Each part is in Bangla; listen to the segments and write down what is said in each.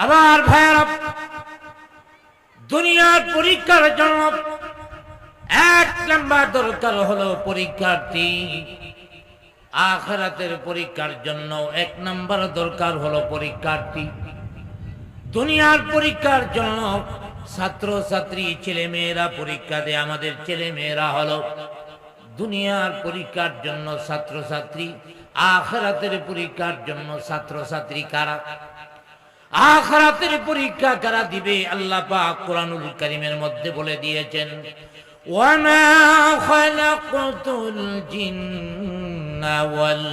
আবার ভাইয়েরা দুনিয়ার পরীক্ষার জন্য এক নাম্বার দরকার হলো পরীক্ষার্থী আখরাতের পরীক্ষার জন্য এক নাম্বার দরকার হলো পরীক্ষার্থী দুনিয়ার পরীক্ষার জন্য ছাত্র ছাত্রী ছেলে মেয়েরা পরীক্ষা দেয়। আমাদের ছেলে মেয়েরা হলো দুনিয়ার পরীক্ষার জন্য ছাত্র ছাত্রী আখরাতের পরীক্ষার জন্য ছাত্র ছাত্রী কারা? আখরাতের পরীক্ষা কারা দিবে? আল্লাহ পাক কোরআনুল কারীমের মধ্যে বলে দিয়েছেন, ওয়ামা খালাকতুল জিন্না ওয়াল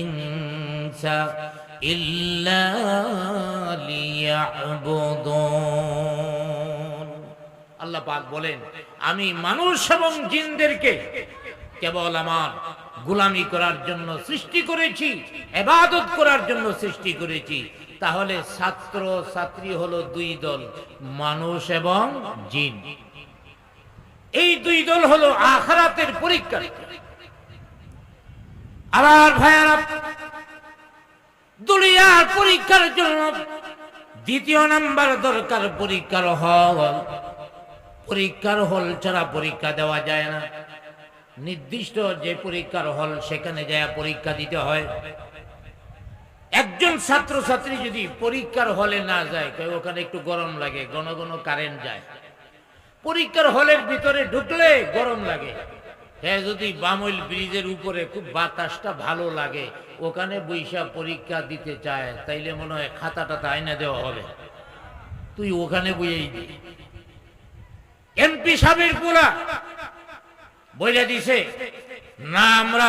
ইনসা ইল্লা লিয়াবুদুন। আল্লাহ পাক বলেন, আমি মানুষ এবং জিনদেরকে কেবল আমার গোলামি করার জন্য সৃষ্টি করেছি, এবাদত করার জন্য সৃষ্টি করেছি তাহলে ছাত্র ছাত্রী হলো দুই দল, মানুষ এবং জিন। এই দুই দল হলো আখরাতের পরীক্ষা। আবার ভাইয়ারা, দুনিয়ার পরীক্ষার জন্য দ্বিতীয় নাম্বার দরকার পরীক্ষার হল। পরীক্ষার হল ছাড়া পরীক্ষা দেওয়া যায় না। নির্দিষ্ট যে পরীক্ষার হল, সেখানে যায় পরীক্ষা দিতে হয়। একজন ছাত্র ছাত্রী যদি পরীক্ষার হলে না যায় ওখানে একটু গরম লাগে, ঘন ঘন কারেন্ট যায়। পরীক্ষার হলের ভিতরে ঢুকলে গরম লাগে। হ্যাঁ যদি বামইল ব্রিজের উপরে খুব বাতাসটা ভালো লাগে, ওখানে বৈশা পরীক্ষা দিতে চায়, তাইলে মনে হয় খাতা টাতা আইনা দেওয়া হবে। তুই ওখানে বইয়েই দি। এমপি সাহেবের পোলা বলে দিছে, না, আমরা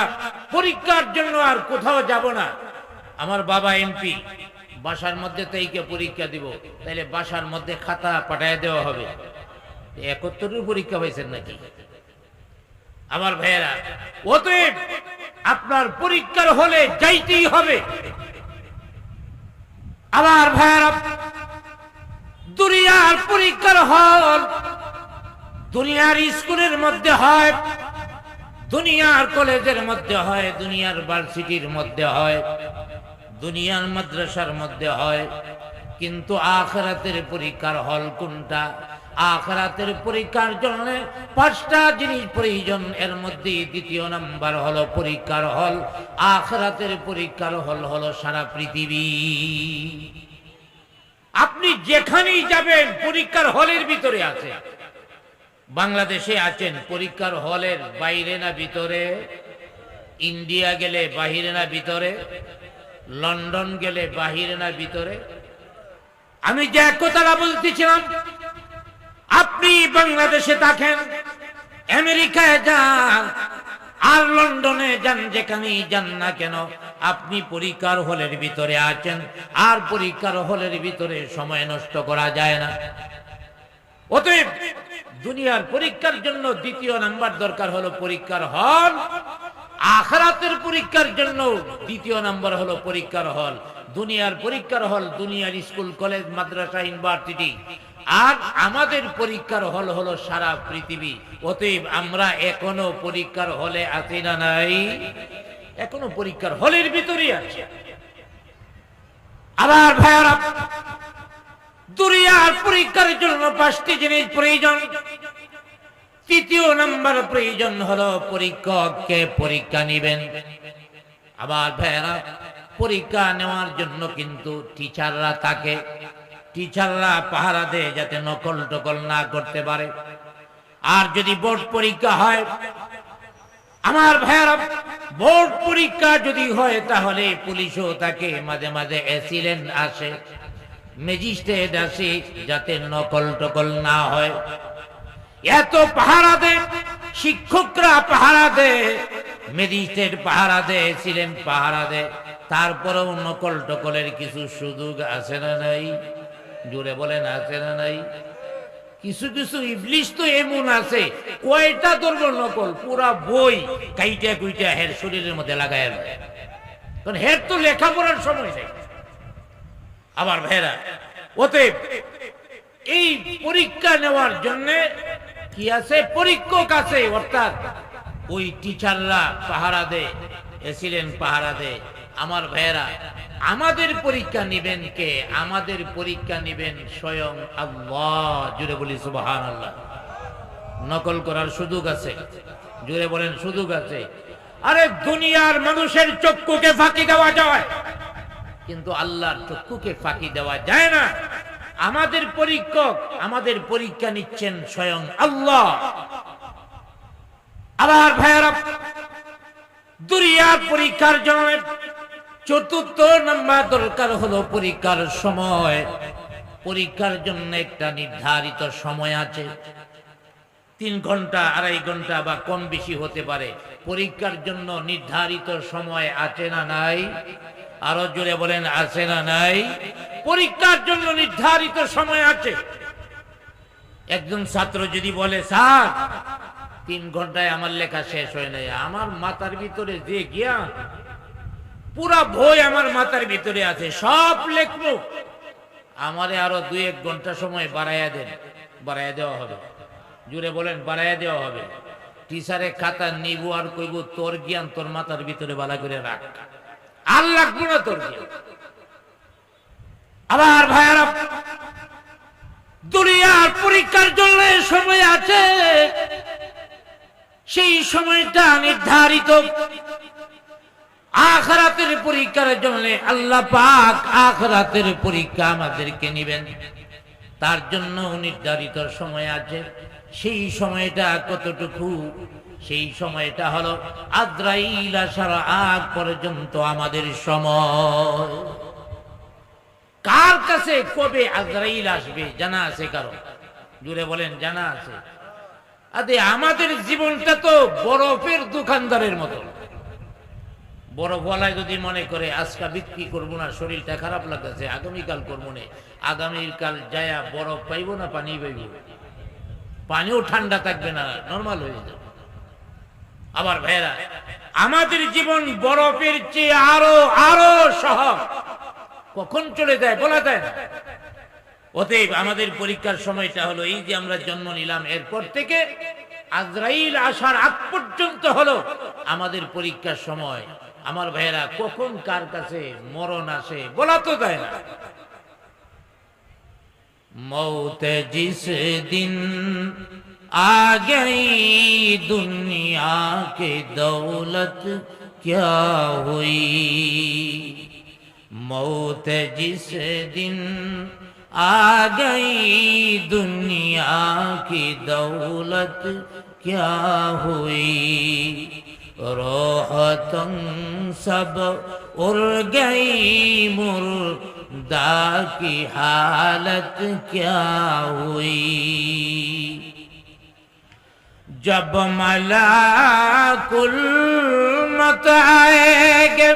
পরীক্ষার জন্য আর কোথাও যাব না। আমার বাবা এমপি, বাসার মধ্যে তাইকে পরীক্ষা দিব, তাইলে বাসার মধ্যে খাতা পাঠায় দেওয়া হবে। একত্তরের পরীক্ষা হয়েছেন নাকি? আমার ভাইয়েরা, অতএব আপনার পরীক্ষার হলে যাইতেই হবে। আবার ভাইয়েরা, দুনিয়ার পরীক্ষার হল দুনিয়ার স্কুলের মধ্যে হয়, দুনিয়ার কলেজের মধ্যে হয়, দুনিয়ার ভার্সিটির মধ্যে হয়। দুনিয়ার মাদ্রাসার মধ্যে হয়। কিন্তু আখরাতের পরীক্ষার হল কোনটা? আখরাতের পরীক্ষার জন্য পাঁচটা জিনিস প্রয়োজন। এর মধ্যে দ্বিতীয় নাম্বার হলো পরীক্ষার হল। আখরাতের পরীক্ষার হল হলো সারা পৃথিবী। আপনি যেখানেই যাবেন, পরীক্ষার হলের ভিতরে আছে বাংলাদেশে আছেন, পরীক্ষার হলের বাইরে না ভিতরে? ইন্ডিয়া গেলে বাহিরে না ভিতরে? লন্ডন গেলে বাহিরে না ভিতরে? আমি যে কথাটা বলতেছিলাম, আপনি বাংলাদেশে থাকেন, আমেরিকায় যান, আর লন্ডনে যান, যেখানেই যান না কেন, আপনি পরীক্ষার হলের ভিতরে আছেন, আর পরীক্ষার হলের ভিতরে সময় নষ্ট করা যায় না। অতএব দুনিয়ার পরীক্ষার জন্য দ্বিতীয় নাম্বার দরকার হলো পরীক্ষার হল। আখরাতের পরীক্ষার জন্য দ্বিতীয় নাম্বার হলো পরীক্ষার হল। দুনিয়ার পরীক্ষার হল দুনিয়ার স্কুল, কলেজ, মাদ্রাসা, ইউনিভার্সিটি। আর আমাদের পরীক্ষার হল হলো সারা পৃথিবী। অতএব আমরা এখনও পরীক্ষার হলে আছি না নাই? এখনও পরীক্ষার হলের ভিতরেই আছে। আবার ভাইয়ারা, দুনিয়ার পরীক্ষার জন্য পাঁচটি জিনিস প্রয়োজন। তৃতীয় নাম্বার প্রয়োজন হলো পরীক্ষককে পরীক্ষা নিবেন। আবার ভাইয়েরা, পরীক্ষা নেওয়ার জন্য কিন্তু টিচাররা থাকে। টিচাররা পাহারা দেয় যাতে নকল টকল না করতে পারে। আর যদি বোর্ড পরীক্ষা হয়, আমার ভাইয়েরা, বোর্ড পরীক্ষা যদি হয় তাহলে পুলিশও তাকে মাঝে মাঝে অ্যাসিডেন্ট আসে, ম্যাজিস্ট্রেট আসে যাতে নকল টকল না হয়। এত পাহারা দে, শিক্ষকরা পাহারা দে ম্যাজিস্ট্রেট পাহারা দে ছিলেন পাহারা দে, তারপরেও নকল টকলের কিছু সুযোগ আছে না নাই? জুড়ে বলেন, আছে না নাই? কিছু কিছু ইবলিশ তো এমন আছে, কয়টা ধরবো নকল? পুরা বই কাইটা কুইটা হের শরীরের মধ্যে লাগায় কারণ হের তো লেখাপড়ার সময় নেই। আবার ভাইরা, অতএব এই পরীক্ষা নেওয়ার জন্য কি আছে? পরীক্ষক আছে, অর্থাৎ ওই টিচাররা পাহারা দে এসিলেন পাহারা দে আমার ভাইয়েরা, আমাদের পরীক্ষা নিবেন কে? আমাদের পরীক্ষা নিবেন স্বয়ং আল্লাহ। জুড়ে বলি সুবাহান আল্লাহ নকল করার সুযোগ আছে। জুড়ে বলেন, সুযোগ আছে। আরে দুনিয়ার মানুষের চক্ষুকে ফাঁকি দেওয়া যায়। কিন্তু আল্লাহর চক্ষুকে ফাঁকি দেওয়া যায় না। আমাদের পরীক্ষক আমাদের পরীক্ষা নিচ্ছেন স্বয়ং আল্লাহ। আবার ভাইয়ারা দুনিয়ার পরীক্ষার জন্য চতুর্থ নাম্বার দরকার হলো পরীক্ষার সময়। পরীক্ষার জন্য একটা নির্ধারিত সময় আছে। তিন ঘণ্টা, আড়াই ঘণ্টা বা কম বেশি হতে পারে। পরীক্ষার জন্য নির্ধারিত সময় আছে না নাই? আরও জোরে বলেন, আছে না নাই? পরীক্ষার জন্য নির্ধারিত সময় আছে। একজন ছাত্র যদি বলে, স্যার, তিন ঘন্টায় আমার লেখা শেষ হয় নাই, আমার মাথার ভিতরে যে জ্ঞান, পুরা বই আমার মাথার ভিতরে আছে, সব লেখবো। আমারে আরও দুই এক ঘণ্টা সময় বাড়াইয়া দেন, বাড়াইয়া দেওয়া হবে। জুড়ে বলেন, বাড়াইয়া দেওয়া হবে। টিচারে খাতা নিবো আর কইব, তোর জ্ঞান তোর মাথার ভিতরে বালা করে রাখ। আর লাগবো তোর আবার ভাইয়ারা, দুনিয়ার পরীক্ষার জন্য সময় আছে, সেই সময়টা নির্ধারিত। আখরাতের পরীক্ষার জন্য আল্লাহ পাক আখরাতের পরীক্ষা আমাদেরকে নিবেন। তার জন্য নির্ধারিত সময় আছে। সেই সময়টা কতটুকু সেই সময়টা হলো আদ্রাইল আসার আগ পর্যন্ত আমাদের সময়। কার কাছে কবে আজরাইল আসবে জানা আছে কারও? জুড়ে বলেন, জানা আছে। আরে আমাদের জীবনটা তো বরফের দোকানদারের মতো। বরফ ওয়ালায় যদি মনে করে, আজকা বিক্রি করব না, শরীরটা খারাপ লাগতেছে, আগামীকাল করব না, আগামীকাল যায়া বরফ পাইবো না, পানি পাইব? পানিও ঠান্ডা থাকবে না, নর্মাল হয়ে যাবে। আমার ভাইরা আমাদের জীবন বরফের চেয়ে আরও আরও সহজ। কখন চলে যায় বলা যায় না। অতএব আমাদের পরীক্ষার সময়টা হলো এই যে আমরা জন্ম নিলাম, এরপর থেকে আজরাইল আসার আগ পর্যন্ত হলো আমাদের পরীক্ষার সময়। আমার ভাইরা কখন কার কাছে মরণ আসে বলা তো যায় না। মৌতে জিস দিন आ गई दुनिया के दौलत क्या हुई मौत जिस दिन आ गई दुनिया की दौलत क्या हुई रोहतन सब उड़ गई मुर्दा की हालत क्या हुई جب ملاک المت آئے گے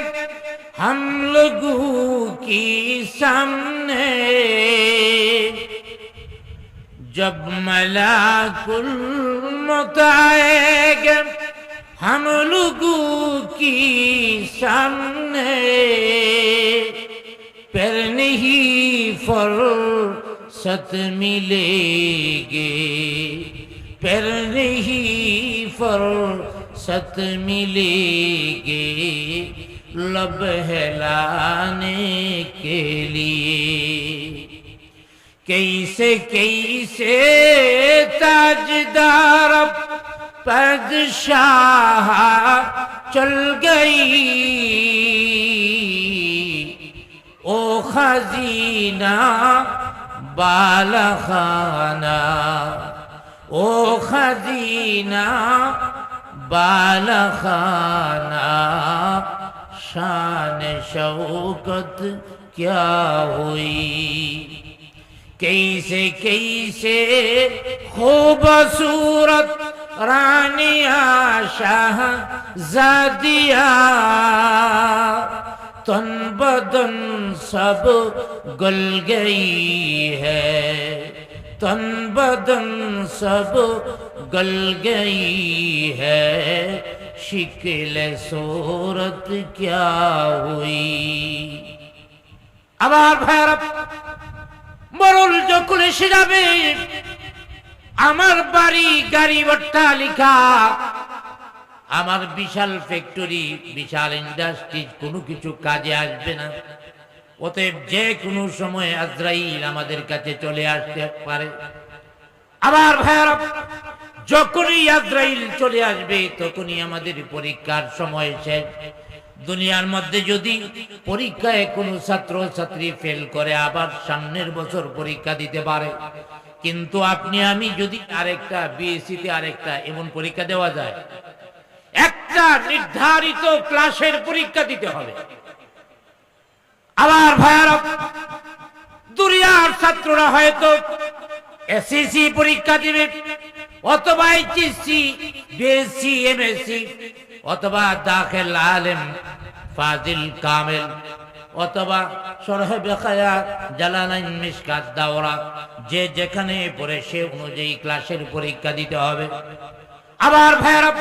ہم لوگوں کی سامنے جب ملاک المت हम گے की لوگوں کی سامنے پر نہیں فرصت ملے گے پھر رہی فرصت ملے گی۔ لب ہلانے کے لیے۔ کیسے کیسے تاجدار پردشاہ چل گئی۔ او خزینہ بالخانہ او خدینہ بال خانہ شان شوقت کیا ہوئی؟ کیسے کیسے خوبصورت رانیہ شاہ زادیا تن بدن سب گل گئی ہے۔ तन बदन सब गल गई है शिकल सूरत क्या हुई আবার ভাইয়ারা মরল যখন এসে যাবে আমার বাড়ি গাড়ি অট্টালিকা আমার বিশাল ফ্যাক্টরি বিশাল ইন্ডাস্ট্রি কোনো কিছু কাজে আসবে না অতএব যে কোনো সময় আজরাইল আমাদের কাছে চলে আসতে পারে। আবার ভাইয়ারা, যখনই আজরাইল চলে আসবে, তখনই আমাদের পরীক্ষার সময় শেষ। দুনিয়ার মধ্যে যদি পরীক্ষায় কোনো ছাত্র ছাত্রী ফেল করে, আবার সামনের বছর পরীক্ষা দিতে পারে। কিন্তু আপনি, আমি যদি আরেকটা বিএসসিতে আরেকটা, এমন পরীক্ষা দেওয়া যায়, একটা নির্ধারিত ক্লাসের পরীক্ষা দিতে হবে। আবার ভাইয়ারা দুনিয়ার ছাত্ররা হয়তো এসএসসি পরীক্ষা দিবে, অথবা এইচএসসি বিএসসি এমএসসি অথবা দাখিল আলেম, ফাজিল কামেল, অথবা যে যেখানে পড়ে সে অনুযায়ী ক্লাসের পরীক্ষা দিতে হবে। আবার ভাইয়ারা,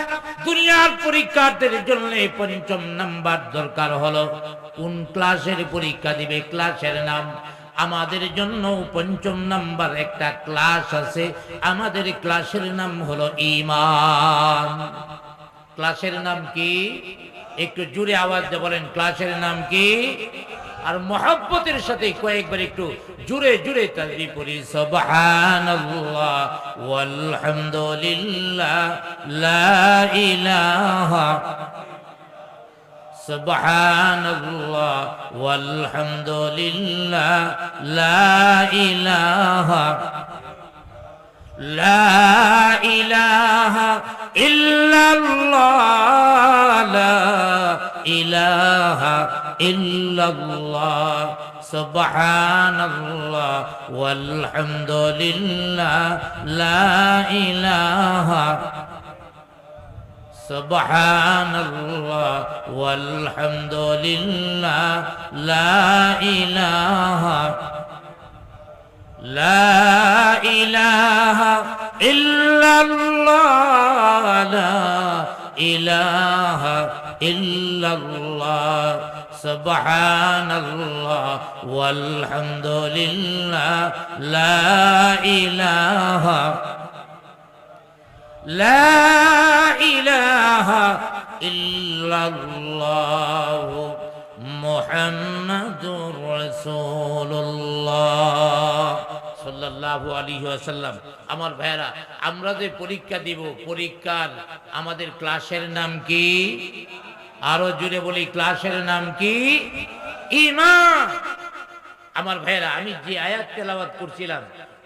দুনিয়ার পরীক্ষার্থীর জন্য পঞ্চম নাম্বার দরকার হলো, কোন ক্লাসের পরীক্ষা দিবে, ক্লাসের নাম? আমাদের জন্য পঞ্চম নাম্বার একটা ক্লাস আছে, আমাদের ক্লাসের নাম হলো ইমান ক্লাসের নাম কি? একটু জুড়ে আওয়াজ দিয়ে বলেন, ক্লাসের নাম কি? আর মহব্বতের সাথে কয়েকবার একটু জুড়ে জুড়ে তাজবি পড়ি সুবহানাল্লাহ ওয়ালহামদুলিল্লাহ লা ইলাহা সুবহানাল্লাহ ওয়ালহামদুলিল্লাহ লা ইলাহা لا إله إلا الله لا إله إلا الله سبحان الله والحمد لله لا إله سبحان الله والحمد لله لا إله لا إله إلا الله لا إله إلا الله. سبحان الله والحمد لله لا إله لا إله إلا الله محمد رسول الله সাল্লাল্লাহু আলাইহি ওয়াসাল্লাম আমার ভাইরা আমরা যে পরীক্ষা দিব পরীক্ষার আমাদের ক্লাসের নাম কি আরও জুড়ে বলি, ক্লাসের নাম কি? আমার ভাইরা আমি যে আয়াত তেলাওয়াত করছিলাম,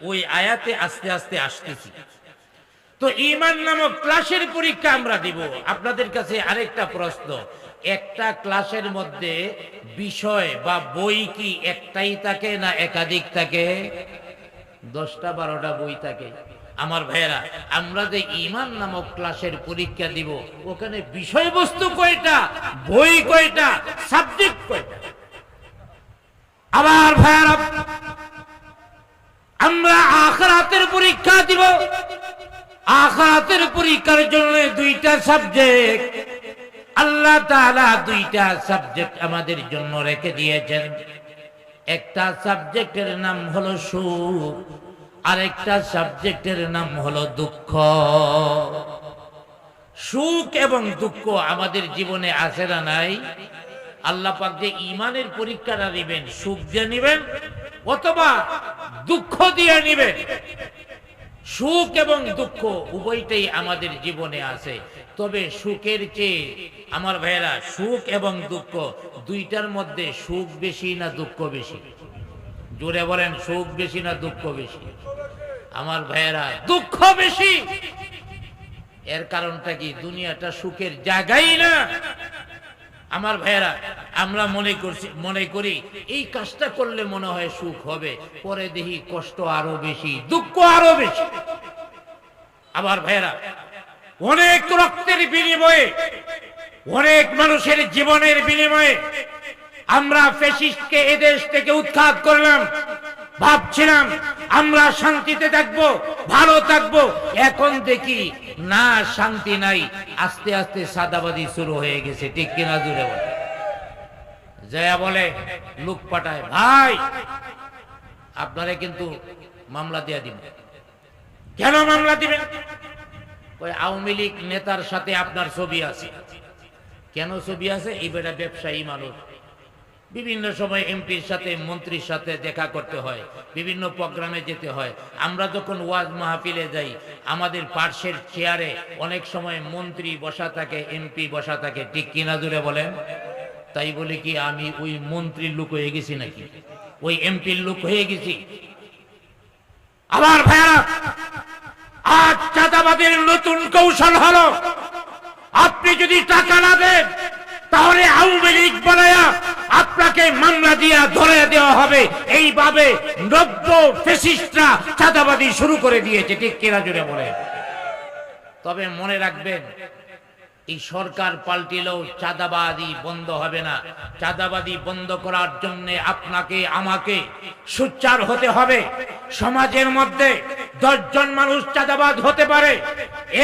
ওই আয়াতে আস্তে আস্তে আসতেছি। তো ইমান নামক ক্লাসের পরীক্ষা আমরা দিব। আপনাদের কাছে আরেকটা প্রশ্ন, একটা ক্লাসের মধ্যে বিষয় বা বই কি একটাই থাকে না একাধিক থাকে? দশটা, বারোটা বই থাকে। আমার ভাইয়েরা, আমরা যে ইমান নামক ক্লাসের পরীক্ষা দিব, ওখানে বিষয়বস্তু কয়টা, বই কয়টা সাবজেক্ট কয়টা? আবার ভাইয়েরা, আমরা আখরাতের পরীক্ষা দিব। আখরাতের পরীক্ষার জন্য দুইটা সাবজেক্ট আল্লাহ তাআলা দুইটা সাবজেক্ট আমাদের জন্য রেখে দিয়েছেন। একটা সাবজেক্টের নাম হলো সুখ। আরেকটা সাবজেক্টের নাম হলো দুঃখ। সুখ এবং দুঃখ আমাদের জীবনে আসে না নাই? আল্লাহ পাক যে ইমানের পরীক্ষাটা নিবেন, সুখ দিয়ে নিবেন, অথবা দুঃখ দিয়ে নিবেন। সুখ এবং দুঃখ উভয়টাই আমাদের জীবনে আছে। তবে সুখের চেয়ে আমার ভাইয়েরা, সুখ এবং দুঃখ, দুইটার মধ্যে সুখ বেশি না দুঃখ বেশি? জোরে বলেন, সুখ বেশি না দুঃখ বেশি? আমার ভাইয়েরা, দুঃখ বেশি! এর কারণটা কি? দুনিয়াটা সুখের জায়গাই না। আমার ভাইয়েরা, আমরা মনে করছি, মনে করি, এই কাজটা করলে মনে হয় সুখ হবে, পরে দেখি কষ্ট আরও বেশি, দুঃখ আরও বেশি। আবার ভাইয়েরা, অনেক রক্তের বিনিময়ে, অনেক মানুষের জীবনের বিনিময়ে আমরা ফেসিস্টকে এদেশ থেকে উৎখাত করলাম। ভাবছিলাম আমরা শান্তিতে থাকব, ভালো থাকব। এখন দেখি না, শান্তি নাই। আস্তে আস্তে সাদাবাদি শুরু হয়ে গেছে। ঠিক কিনা জুড়ে বলে। জয়া বলে, লুক পাঠায়। ভাই, আপনারা কিন্তু মামলা দিয়া দিবেন কেন মামলা দিবেন? ওই আওয়ামী লীগ নেতার সাথে আপনার ছবি আছে। কেন ছবি আছে? এই বেটা ব্যবসায়ী মানুষ। বিভিন্ন সময় এমপির সাথে, মন্ত্রীর সাথে দেখা করতে হয়, বিভিন্ন প্রোগ্রামে যেতে হয়। আমরা যখন ওয়াজ মাহফিলে যাই, আমাদের পার্শ্বের চেয়ারে অনেক সময় মন্ত্রী বসা থাকে, এমপি বসা থাকে। ঠিক কিনা জুড়ে বলেন? তাই বলে কি, আমি ওই মন্ত্রীর লোক হয়ে গেছি নাকি? ওই এমপির লোক হয়ে গেছি। আবার ভাইয়া আজ চাঁদাবাদের নতুন কৌশল হলো, আপনি যদি টাকা না দেন, তাহলে আওয়ামী লীগ বানায়া আপনাকে মামলা দিয়া ধরে দেওয়া হবে। এইভাবে নব্য ফেসিস্টরা চাঁদাবাদি শুরু করে দিয়েছে, ঠিক কেনা জুড়ে বলে তবে মনে রাখবেন, এই সরকার পাল্টিলেও চাঁদাবাদি বন্ধ হবে না। চাঁদাবাদি বন্ধ করার জন্য আপনাকে, আমাকে সুচ্চার হতে হবে। সমাজের মধ্যে দশজন মানুষ চাঁদাবাদ হতে পারে,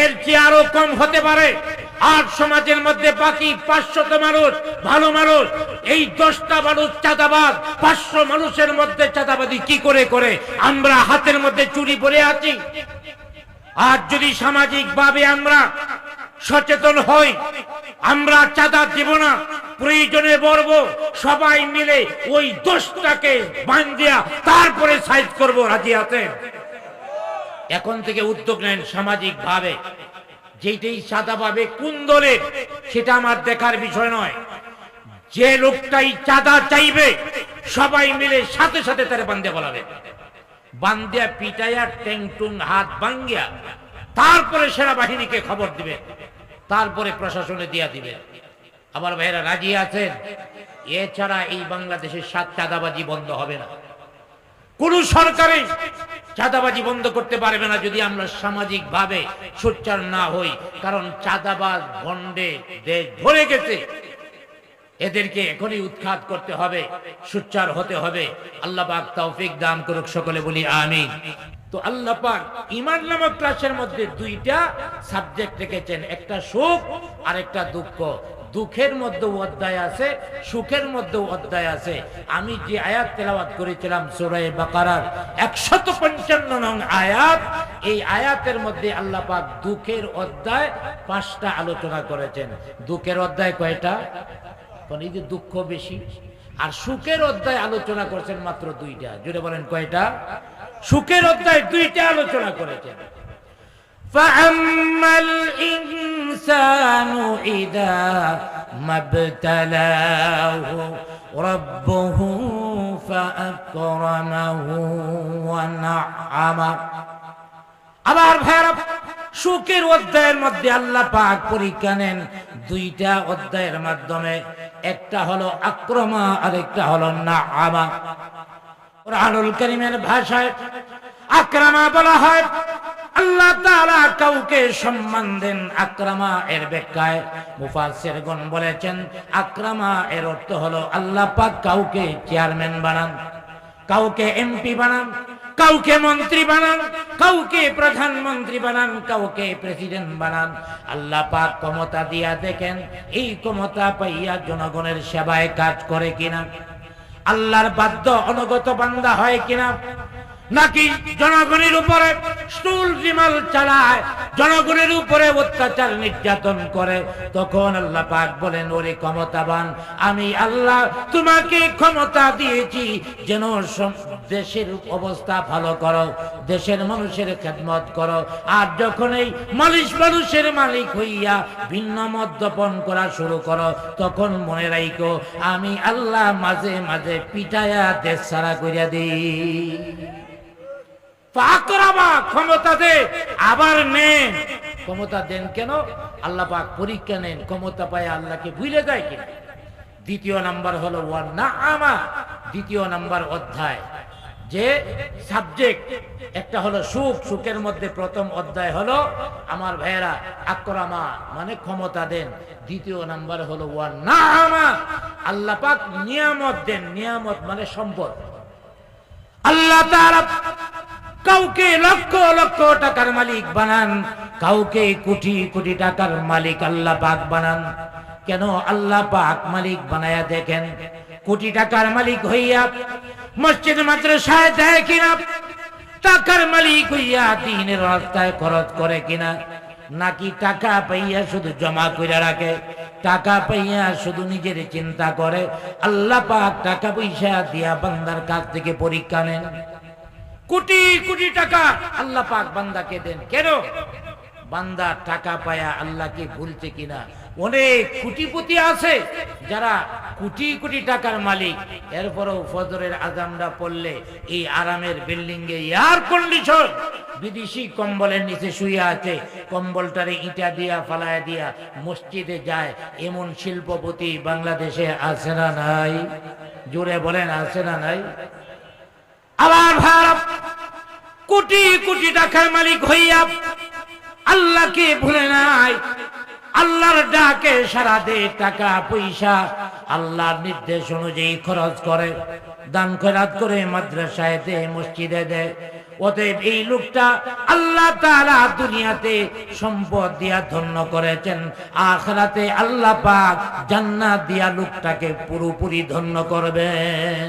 এর চেয়ে আরও কম হতে পারে। আর সমাজের মধ্যে বাকি পাঁচশত মানুষ, ভালো মানুষ এই দশটা মানুষ চাঁদাবাদ পাঁচশো মানুষের মধ্যে চাঁদাবাদি কি করে করে? আমরা হাতের মধ্যে চুরি পরে আছি। আর যদি সামাজিক ভাবে আমরা সচেতন হই, আমরা চাঁদা দেব না, প্রয়োজনে বলব, সবাই মিলে ওই দোষটাকে বান্ধিয়া তারপরে সাইজ করব, রাজি আছেন? এখন থেকে উদ্যোগ নেন সামাজিক ভাবে যেটাই সাদা পাবে, কোন দলের, সেটা আমার দেখার বিষয় নয়। যে লোকটাই চাঁদা চাইবে, সবাই মিলে সাথে সাথে তারা বান্ধে বলাবে। বান্দিয়া পিটাইয়া ট্যাংটুং হাত ভাঙ্গিয়া তারপরে সেনাবাহিনীকে খবর দিবে, তারপরে প্রশাসনে দিয়া দিবে। আমার ভাইয়েরা রাজি আছেন? এছাড়া এই বাংলাদেশের সাত চাঁদাবাজি বন্ধ হবে না। কোন সরকারে চাঁদাবাজি বন্ধ করতে পারবে না যদি আমরা সামাজিক ভাবে সোচ্চার না হই, কারণ চাঁদাবাজ বন্ডে দেশ ভরে গেছে। এদেরকে এখনই উৎখাত করতে হবে, সুচ্চার হতে হবে। আল্লাহ পাক তৌফিক দান করুক সকলে বলি আমিন। তো আল্লাহ পাক ইমান নামক ক্লাসের মধ্যে দুইটা সাবজেক্ট রেখেছেন, একটা সুখ আর একটা দুঃখ। দুঃখের মধ্যে অধ্যায় আছে, সুখের মধ্যে অধ্যায় আছে। আমি যে আয়াত তেলাওয়াত করেছিলাম সুরায় বাকারার একশত পঞ্চান্ন নং আয়াত, এই আয়াতের মধ্যে আল্লাহ পাক দুঃখের অধ্যায় পাঁচটা আলোচনা করেছেন। দুঃখের অধ্যায় কয়টা? কারণ এই যে দুঃখ বেশি আর সুখের অধ্যায় আলোচনা করছেন মাত্র দুইটা জুড়ে বলেন কয়টা সুখের অধ্যায় দুইটা আলোচনা করেছেন فأما الإنسان إذا ما ابتلاه ربه فأكرمه ونعمه আবার ভাইরা সুখের অধ্যায়ের মধ্যে আল্লাহ পাক পরীক্ষা নেন দুইটা অধ্যায়ের মাধ্যমে, একটা হলো আক্রমা আর একটা হলো না আমা কোরআনুল করিমের ভাষায় আক্রমা বলা হয়। আল্লাহ তাআলা কাউকে সম্মান দেন আক্রমা এর ব্যাখ্যায়। গণ বলেছেন, আক্রমা এর অর্থ হলো আল্লাহ পাক কাউকে চেয়ারম্যান বানান, কাউকে এমপি বানান কাউকে মন্ত্রী বানান, কাউকে প্রধানমন্ত্রী বানান, কাউকে প্রেসিডেন্ট বানান। আল্লাহ পাক ক্ষমতা দিয়া দেখেন, এই ক্ষমতা পাইয়া জনগণের সেবায় কাজ করে কিনা। আল্লাহর বাধ্য অনুগত বান্দা হয় কিনা। নাকি জনগণের উপরে স্টুল জিমাল চালায়, জনগণের উপরে অত্যাচার নির্যাতন করে? তখন আল্লাহ পাক বলেন, ওরে ক্ষমতাবান, আমি আল্লাহ তোমাকে ক্ষমতা দিয়েছি। যেন দেশের অবস্থা ভালো করো, দেশের মানুষের খেদমত করো। আর যখন এই মালিশ মানুষের মালিক হইয়া ভিন্ন মদ্যপন করা শুরু করো, তখন মনে রাইকো আমি আল্লাহ মাঝে মাঝে পিটায়া দেশ সারা করিয়া দিই। ক্ষমতা আবার নেন। ক্ষমতা দেন কেন? পরীক্ষা নেন, ক্ষমতা পায় যায় দ্বিতীয় নাম্বার দ্বিতীয় নাম্বার অধ্যায়। যে সাবজেক্ট, একটা হলো সুখ, সুখের মধ্যে প্রথম অধ্যায় হলো, আমার ভাইয়েরা, আক্রমা মানে ক্ষমতা দেন। দ্বিতীয় নাম্বার হলো ওয়ান না আমা আল্লাহ পাক নিয়ামত দেন। নিয়ামত মানে সম্পদ। আল্লাহ কাউকে লক্ষ লক্ষ টাকার মালিক বানান, কাউকে কোটি কোটি টাকার মালিক আল্লাহ পাক বানান। কেন আল্লাহ পাক মালিক বানায়া দেখেন? কোটি টাকার মালিক হইয়া মসজিদ মাদ্রাসায় দেয় কিনা? টাকার মালিক হইয়া দিনের রাস্তায় খরচ করে কিনা? নাকি টাকা পাইয়া শুধু জমা করে রাখে? টাকা পাইয়া শুধু নিজের চিন্তা করে? আল্লাহ পাক টাকা পয়সা দিয়া বান্দার কাছ থেকে পরীক্ষা নেন। কোটি কোটি টাকা আল্লাহ পাক বান্দাকে দেন। কেন? বান্দা টাকা পায়া আল্লাহকে ভুলছে কিনা? অনেক কোটিপতি আছে যারা কোটি কোটি টাকার মালিক। এরপরও ফজরের আজামটা পড়লে এই আরামের বিল্ডিং এ এয়ার কন্ডিশন বিদেশি কম্বলের নিচে শুয়ে আছে। কম্বলটারে ইটা দিয়া, ফালায় দিয়া মসজিদে যায়। এমন শিল্পপতি বাংলাদেশে আছে না নাই? জোরে বলেন, আছে না নাই? আবার ভারত, কোটি কোটি টাকার মালিক হইয়া আল্লাহকে ভুলে নাই। আল্লাহর ডাকে সারা দে টাকা, পয়সা, আল্লাহর নির্দেশ অনুযায়ী খরচ করে, দান খরাত করে মাদ্রাসায় দে, মসজিদে দেয় অতএব এই লোকটা আল্লাহ তাআলা দুনিয়াতে সম্পদ দিয়া ধন্য করেছেন, আখরাতে আল্লাহ পাক জান্নাত দিয়া লোকটাকে পুরোপুরি ধন্য করবেন।